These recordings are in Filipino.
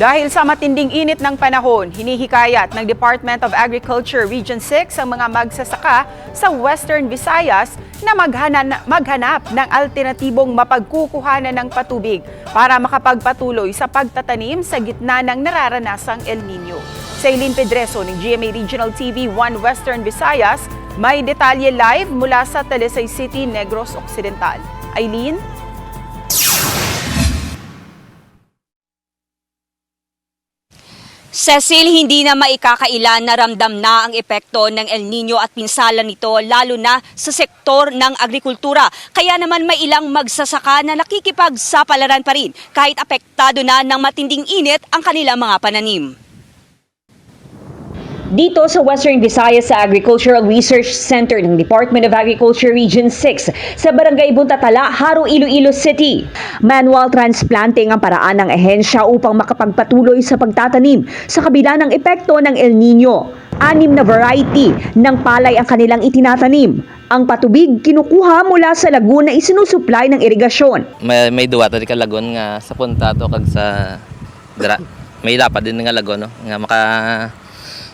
Dahil sa matinding init ng panahon, hinihikayat ng Department of Agriculture Region 6 ang mga magsasaka sa Western Visayas na maghana- maghanap ng alternatibong mapagkukuhanan ng patubig para makapagpatuloy sa pagtatanim sa gitna ng nararanasang El Nino. Sa Eileen Pedreso ng GMA Regional TV 1 Western Visayas, may detalye live mula sa Talisay City, Negros Occidental. Eileen? Cecil, hindi na maikakailan na ramdam na ang epekto ng El Nino at pinsala nito lalo na sa sektor ng agrikultura. Kaya naman may ilang magsasaka na nakikipagsapalaran pa rin kahit apektado na ng matinding init ang kanilang mga pananim. Dito sa Western Visayas sa Agricultural Research Center ng Department of Agriculture Region 6 sa Barangay Buntatala, Haro, Iloilo City. Manual transplanting ang paraan ng ehensya upang makapagpatuloy sa pagtatanim sa kabila ng epekto ng El Nino. Anim na variety ng palay ang kanilang itinatanim. Ang patubig kinukuha mula sa lagoon na isinusupply ng irigasyon. may may duwa tadi ka lagon nga sa punta to kag sa dra may dapat din nga lagon no nga maka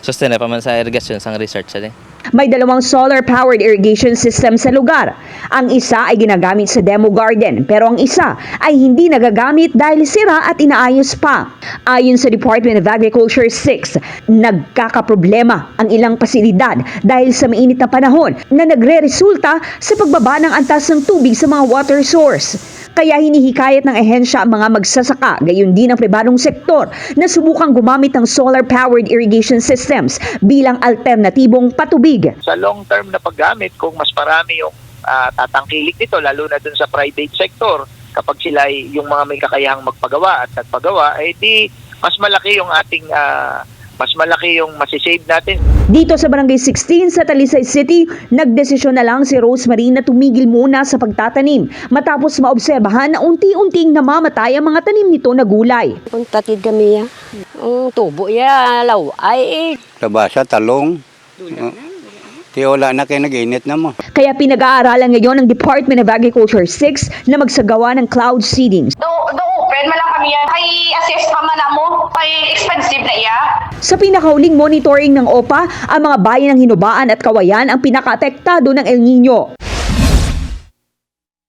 sustain pa man sa irrigation sang research ani May dalawang solar-powered irrigation system sa lugar. Ang isa ay ginagamit sa demo garden, pero ang isa ay hindi nagagamit dahil sira at inaayos pa. Ayon sa Department of Agriculture 6, nagkakaproblema ang ilang pasilidad dahil sa mainit na panahon na nagre-resulta sa pagbaba ng antas ng tubig sa mga water source. Kaya hinihikayat ng ehensya ang mga magsasaka, gayon din ang pribadong sektor na subukang gumamit ng solar-powered irrigation systems bilang alternatibong patubig. sa long-term na paggamit, kung mas marami yung ah, tatangkilik nito, lalo na dun sa private sector, kapag sila yung mga may kakayahang magpagawa at nagpagawa, eh di mas malaki yung ating, ah, mas malaki yung masisave natin. Dito sa Barangay 16 sa Talisay City, nagdesisyon na lang si Rosemary na tumigil muna sa pagtatanim matapos maobserbahan na unti-unting namamatay ang mga tanim nito na gulay. Kung tatid kami ya. Ang tubo ya, law ay Labasa, talong. Oh. Di wala na kayo nag-init na mo. Kaya pinag-aaralan ngayon ng Department of Agriculture 6 na magsagawa ng cloud seeding. do do open man lang kami yan kay assess pa man mo kay expensive na iya Sa pinakahuling monitoring ng OPA, ang mga bayan ng Hinubaan at Kawayan ang pinakaapektado ng El Nino.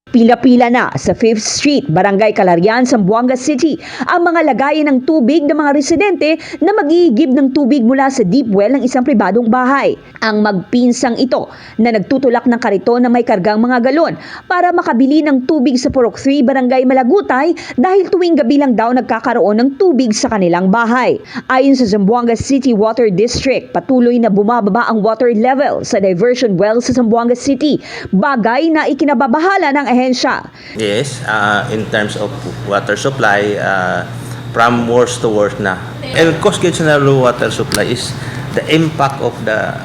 Pila-pila na sa 5th Street, Barangay Calarian, Zamboanga City ang mga lagayan ng tubig ng mga residente na mag-iigib ng tubig mula sa deep well ng isang pribadong bahay. Ang magpinsang ito na nagtutulak ng kariton na may kargang mga galon para makabili ng tubig sa Purok 3, Barangay Malagutay dahil tuwing gabi lang daw nagkakaroon ng tubig sa kanilang bahay. Ayon sa Zamboanga City Water District, patuloy na bumababa ang water level sa diversion well sa Zamboanga City, bagay na ikinababahala ng ehensya. Yes, uh, in terms of water supply, uh, from worse to worse na. And cost gauge na low water supply is the impact of the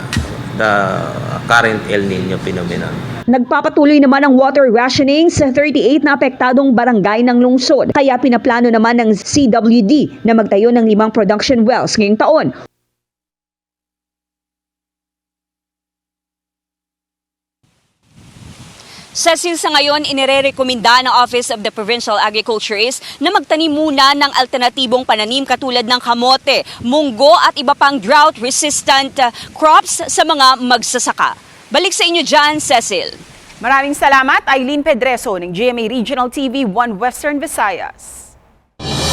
the current El Nino phenomenon. Nagpapatuloy naman ang water rationing sa 38 na apektadong barangay ng lungsod. Kaya pinaplano naman ng CWD na magtayo ng limang production wells ngayong taon Cecil, sa ngayon, inirerekomenda ng Office of the Provincial Agriculturist na magtanim muna ng alternatibong pananim katulad ng kamote, munggo at iba pang drought-resistant uh, crops sa mga magsasaka. Balik sa inyo dyan, Cecil. Maraming salamat, Eileen Pedreso ng GMA Regional TV 1 Western Visayas.